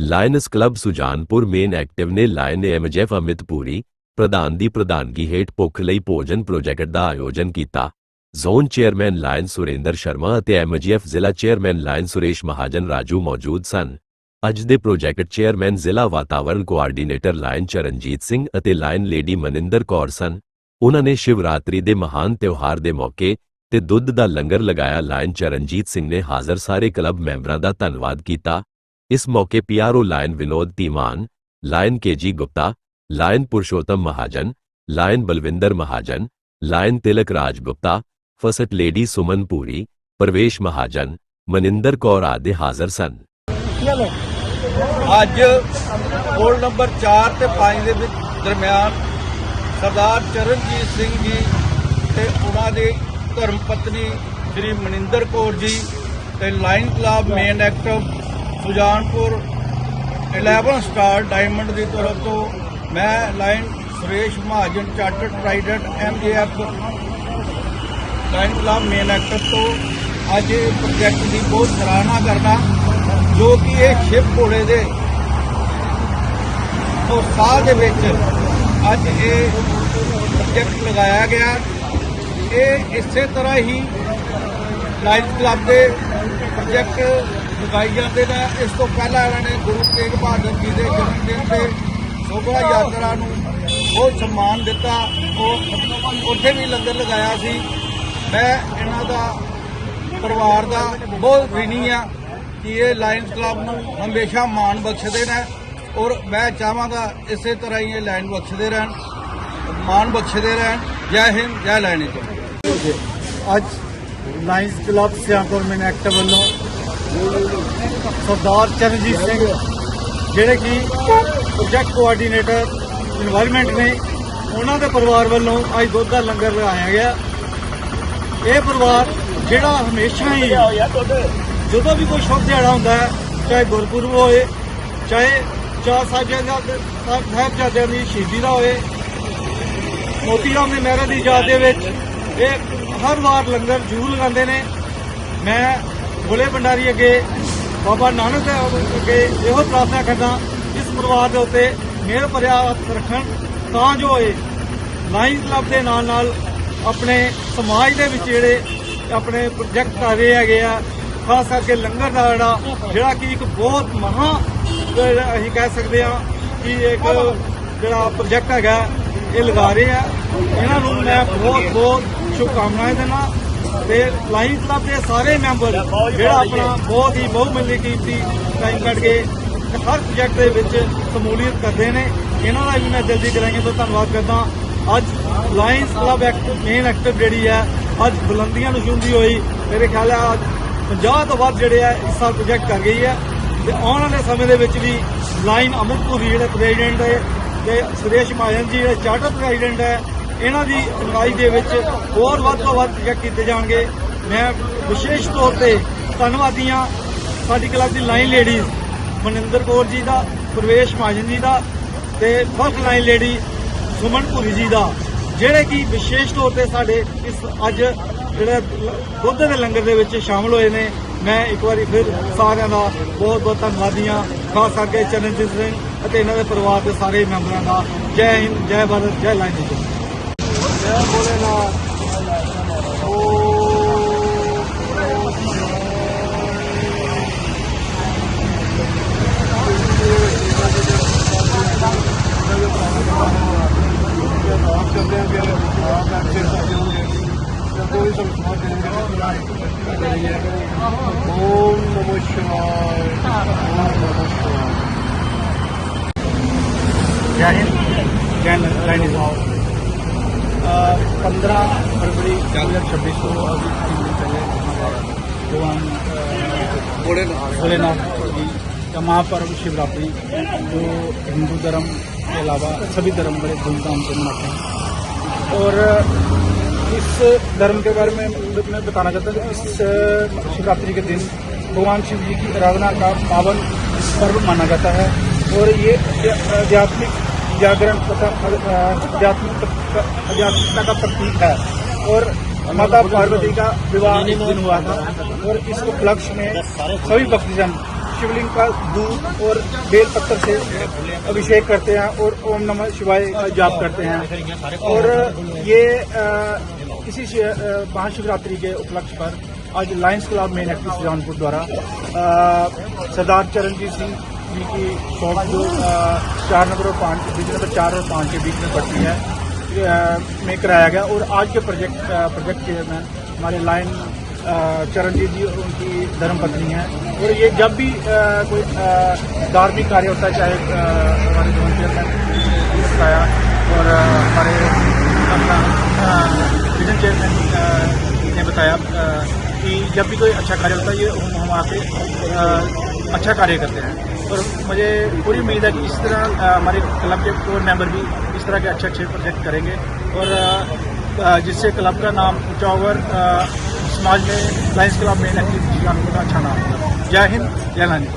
Lions club Sujanpur main active ਨੇ lion MJF Amit Puri ਪ੍ਰਧਾਨ ਦੀ ਪ੍ਰਧਾਨਗੀ ਹੇਠ ਭੁੱਖ ਲਈ ਭੋਜਨ ਪ੍ਰੋਜੈਕਟ ਦਾ ਆਯੋਜਨ ਕੀਤਾ। Zone chairman lion Surinder Sharma ਅਤੇ ਐਮਜੀਐਫ ਜ਼ਿਲ੍ਹਾ ਚੇਅਰਮੈਨ ਲਾਇਨ ਸੁਰੇਸ਼ ਮਹਾਜਨ ਰਾਜੂ ਮੌਜੂਦ ਸਨ। ਅੱਜ ਦੇ ਪ੍ਰੋਜੈਕਟ ਚੇਅਰਮੈਨ ਜ਼ਿਲ੍ਹਾ ਵਾਤਾਵਰਣ ਕੋਆਰਡੀਨੇਟਰ ਲਾਇਨ ਚਰਨਜੀਤ ਸਿੰਘ ਅਤੇ ਲਾਇਨ ਲੇਡੀ ਮਨਿੰਦਰ ਕੌਰ ਸਨ। ਉਹਨਾਂ ਨੇ ਸ਼ਿਵਰਾਤਰੀ ਦੇ ਮਹਾਨ ਤਿਉਹਾਰ ਦੇ ਮੌਕੇ ਤੇ ਦੁੱਧ ਦਾ ਲੰਗਰ ਲਗਾਇਆ। ਲਾਇਨ ਚਰਨਜੀਤ ਸਿੰਘ ਨੇ ਹਾਜ਼ਰ ਸਾਰੇ ਕਲੱਬ ਮੈਂਬਰਾਂ ਦਾ ਧੰਨਵਾਦ ਕੀਤਾ। ਇਸ ਮੌਕੇ PRO lion Vinod Dhiman lion KG Gupta lion Purshotam Mahajan lion Balwinder Mahajan lion Tilak Raj Gupta first lady Suman Puri Pravesh Mahajan Maninder Kaur ਆਦਿ ਹਾਜ਼ਰ ਸਨ ਅੱਜ ਕੋਲ ਨੰਬਰ 4 ਤੇ 5 ਦੇ ਵਿੱਚ ਦਰਮਿਆਨ ਸਰਦਾਰ ਚਰਨਜੀਤ ਸਿੰਘ ਜੀ ਤੇ ਉਹਨਾਂ ਦੇ ਧਰਮ ਪਤਨੀ ਸ੍ਰੀ ਮਨਿੰਦਰ ਕੌਰ ਜੀ ਤੇ line club men active Sujanpur 11 star diamond ਦੀ ਤਰਫ ਤੋਂ ਮੈਂ lion Suresh Mahajan chartered trident MGF lion club main actor ਤੋਂ ਅੱਜ ਇਹ ਪ੍ਰੋਜੈਕਟ ਦੀ ਬਹੁਤ ਸਰਾਹਨਾ ਕਰਦਾ, ਜੋ ਕਿ ਇਹ ਸ਼ਿਵ ਘੋੜੇ ਦੇ ਉਸਤਾਦ ਦੇ ਵਿੱਚ ਅੱਜ ਇਹ ਪ੍ਰੋਜੈਕਟ ਲਗਾਇਆ ਗਿਆ। ਇਹ ਇਸੇ ਤਰ੍ਹਾਂ ਹੀ ਲਾਇਨ ਕਲੱਬ ਦੇ ਪ੍ਰੋਜੈਕਟ ਲਗਾਈ ਜਾਂਦੇ ਨੇ ਇਸ ਤੋਂ ਪਹਿਲਾਂ ਇਹਨਾਂ ਨੇ ਗੁਰੂ ਤੇਗ ਬਹਾਦਰ ਜੀ ਦੇ ਜਨਮ ਦਿਨ ਤੇ ਸ਼ੋਭਾ ਯਾਤਰਾ ਨੂੰ ਬਹੁਤ ਸਨਮਾਨ ਦਿੱਤਾ। ਉਹ ਉੱਥੇ ਵੀ ਲੰਗਰ ਲਗਾਇਆ ਸੀ। ਮੈਂ ਇਹਨਾਂ ਦਾ ਪਰਿਵਾਰ ਦਾ ਬਹੁਤ ਰਿਣੀ ਆ ਕਿ ਇਹ ਲਾਇਨਸ ਕਲੱਬ ਨੂੰ ਹਮੇਸ਼ਾ ਮਾਣ ਬਖਸ਼ਦੇ ਨੇ ਔਰ ਮੈਂ ਚਾਹਾਂਗਾ ਇਸੇ ਤਰ੍ਹਾਂ ਹੀ ਇਹ ਲਾਇਨ ਬਖਸ਼ਦੇ ਰਹਿਣ, ਮਾਣ ਬਖਸ਼ਦੇ ਰਹਿਣ। ਜੈ ਹਿੰਦ, ਜੈ ਲਾਇਨਸ ਅੱਜ Lions club Siyanpur main act ਵੱਲੋਂ ਸਰਦਾਰ ਚਰਨਜੀਤ ਸਿੰਘ, ਜਿਹੜੇ ਕਿ ਪ੍ਰੋਜੈਕਟ ਕੋਆਰਡੀਨੇਟਰ এনवायरमेंट ਨੇ, ਉਹਨਾਂ ਦੇ ਪਰਿਵਾਰ ਵੱਲੋਂ ਅੱਜ ਦੁੱਧ ਦਾ ਲੰਗਰ ਲਗਾਇਆ ਗਿਆ। ਇਹ ਪਰਿਵਾਰ ਜਿਹੜਾ ਹਮੇਸ਼ਾ ਹੀ ਜਦੋਂ ਵੀ ਕੋਈ ਸ਼ੁਭ ਦਿਹਾੜਾ ਹੁੰਦਾ ਹੈ, ਚਾਹੇ ਗੁਰਪੁਰਬ ਹੋਏ, ਚਾਹੇ ਚਾਰ ਸਾਹਿਬਜ਼ਾਦਿਆਂ ਦੀ ਸ਼ਹੀਦੀ ਦਾ ਹੋਏ, ਮੋਤੀ ਰਾਮ ਦੇ ਮਹਿਰਾ ਦੀ ਯਾਦ ਦੇ ਵਿੱਚ ਇਹ ਹਰ ਵਾਰ ਲੰਗਰ ਜ਼ਰੂਰ ਲਗਾਉਂਦੇ ਨੇ। ਮੈਂ ਭੋਲੇ ਭੰਡਾਰੀ ਅੱਗੇ, ਬਾਬਾ ਨਾਨਕ ਦੇਵ ਅੱਗੇ ਇਹੋ ਪ੍ਰਾਰਥਨਾ ਕਰਦਾ, ਇਸ ਪਰਿਵਾਰ ਦੇ ਉੱਤੇ ਮਿਹਰ ਭਰਿਆ ਰੱਖਣ ਤਾਂ ਜੋ ਇਹ ਲਾਈਨ ਕਲੱਬ ਦੇ ਨਾਲ ਨਾਲ ਆਪਣੇ ਸਮਾਜ ਦੇ ਵਿੱਚ ਜਿਹੜੇ ਆਪਣੇ ਪ੍ਰੋਜੈਕਟ ਕਰ ਰਹੇ ਹੈਗੇ ਆ, ਖਾਸ ਕਰਕੇ ਲੰਗਰ ਦਾ ਜਿਹੜਾ ਜਿਹੜਾ ਕਿ ਇੱਕ ਬਹੁਤ ਮਹਾ ਅਸੀਂ ਕਹਿ ਸਕਦੇ ਆ ਕਿ ਇੱਕ ਜਿਹੜਾ ਪ੍ਰੋਜੈਕਟ ਹੈਗਾ, ਇਹ ਲਗਾ ਰਹੇ ਆ। ਇਹਨਾਂ ਨੂੰ ਮੈਂ ਬਹੁਤ ਬਹੁਤ ਸ਼ੁਭਕਾਮਨਾਵਾਂ ਦਿੰਦਾ ਤੇ ਲਾਈਨ ਕਲੱਬ ਦੇ ਸਾਰੇ ਮੈਂਬਰ ਜਿਹੜਾ ਆਪਣਾ ਬਹੁਤ ਹੀ ਬਹੁਮੁੱਲੀ ਕੀਮਤੀ ਟਾਈਮ ਕੱਢ ਕੇ ਹਰ ਪ੍ਰੋਜੈਕਟ ਦੇ ਵਿੱਚ ਸ਼ਮੂਲੀਅਤ ਕਰਦੇ ਨੇ। ਇਹਨਾਂ ਦਾ ਵੀ ਮੈਂ ਦਿਲ ਦੀ ਗਰਾਈਆਂ ਤੋਂ ਧੰਨਵਾਦ ਕਰਦਾ। ਅੱਜ Lions club act main active ਜਿਹੜੀ ਹੈ ਅੱਜ ਬੁਲੰਦੀਆਂ ਨੂੰ ਛੂੰਹਦੀ ਹੋਈ ਮੇਰੇ ਖਿਆਲ ਹੈ ਅੱਜ 50 ਤੋਂ ਵੱਧ ਜਿਹੜੇ ਆ ਇਸ ਸਾਲ ਪ੍ਰੋਜੈਕਟ ਕਰ ਗਈ ਹੈ। ਤੇ ਆਉਣ ਵਾਲੇ ਸਮੇਂ ਦੇ ਵਿੱਚ ਵੀ ਲਾਈਨ ਅਮਿਤਪੁਰੀ ਜਿਹੜੇ ਪ੍ਰੈਜ਼ੀਡੈਂਟ ਹੈ ਤੇ ਸੁਰੇਸ਼ ਮਹਾਜਨ ਜੀ ਜਿਹੜੇ ਚਾਰਟਰ ਪ੍ਰੈਜ਼ੀਡੈਂਟ ਹੈ ਇਹਨਾਂ ਦੀ ਅਗਵਾਈ ਦੇ ਵਿੱਚ ਹੋਰ ਵੱਧ ਤੋਂ ਵੱਧ ਪ੍ਰੋਜੈਕਟ ਕੀਤੇ ਜਾਣਗੇ। ਮੈਂ ਵਿਸ਼ੇਸ਼ ਤੌਰ ਤੇ ਧੰਨਵਾਦੀ ਹਾਂ ਸਾਡੀ ਕਲੱਬ ਦੀ ਲਾਈਨ ਲੇਡੀਜ਼ ਮਨਿੰਦਰ ਕੌਰ ਜੀ ਦਾ, ਪ੍ਰਵੇਸ਼ ਮਹਾਜਨ ਜੀ ਦਾ ਤੇ first lion lady Suman Puri ji ਦਾ, ਜਿਹੜੇ ਕਿ ਵਿਸ਼ੇਸ਼ ਤੌਰ ਤੇ ਸਾਡੇ ਇਸ ਅੱਜ ਜਿਹੜੇ ਦੁੱਧ ਦੇ ਲੰਗਰ ਦੇ ਵਿੱਚ ਸ਼ਾਮਲ ਹੋਏ ਨੇ। ਮੈਂ ਇੱਕ ਵਾਰੀ ਫਿਰ ਸਾਰਿਆਂ ਦਾ ਬਹੁਤ ਬਹੁਤ ਧੰਨਵਾਦੀ ਹਾਂ। ਖਾਸ ਕਰਕੇ ਚਰਨਜੀਤ ਸਿੰਘ ਅਤੇ ਇਹਨਾਂ ਦੇ ਪਰਿਵਾਰ ਦੇ ਸਾਰੇ ਮੈਂਬਰਾਂ ਦਾ। ਜੈ ਹਿੰਦ, ਜੈ ਭਾਰਤ, ਜੈ ਲਾਈਨ ਜੀ जय हिंद जय लाइन इज ऑल पंद्रह फरवरी दो हज़ार छब्बीस को अभी तीन दिन पहले भगवान भोलेनाथ। जी का महापर्व शिवरात्रि जो हिंदू धर्म के अलावा सभी धर्म बड़े धूमधाम से मनाते हैं। और इस धर्म के बारे में मैं बताना चाहता हूँ कि इस शिवरात्रि के दिन भगवान शिव जी की आराधना का पावन पर्व माना जाता है। और ये आध्यात्मिक जागरण तथा आध्यात्मिक आध्यात्मिकता का प्रतीक है। और माता पार्वती का विवाह इस दिन हुआ था। और इस उपलक्ष्य में सभी भक्तजन शिवलिंग का दूध और बेल पत्थर से अभिषेक करते हैं और ओम नमः शिवाय का जाप करते हैं। और ये इसी महाशिवरात्रि के उपलक्ष्य पर आज Lions club main active Sujanpur द्वारा सरदार चरणजीत सिंह जी की शॉप जो चार नंबर और पाँच बीच नंबर चार और पाँच के बीच में पड़ती है। में कराया गया और आज के प्रोजेक्ट प्रोजेक्ट चेयरमैन हमारे लाइन चरणजीत जी उनकी धर्मपत्नी हैं। और ये जब भी कोई धार्मिक कार्य होता है, चाहे हमारे जोन चेयरमैन बताया और हमारे अपना विजन चेयरमैन ने बताया कि जब भी कोई अच्छा कार्य होता है, ये हम हम आके अच्छा कार्य करते हैं। और मुझे पूरी उम्मीद है कि इस तरह हमारे क्लब के कोर मेंबर भी इस तरह के अच्छे अच्छे प्रोजेक्ट करेंगे। और जिससे क्लब का नाम ऊँचा होगा समाज में लाइन्स क्लब में एक्टिव का अच्छा नाम होगा। जय हिंद, जय लानी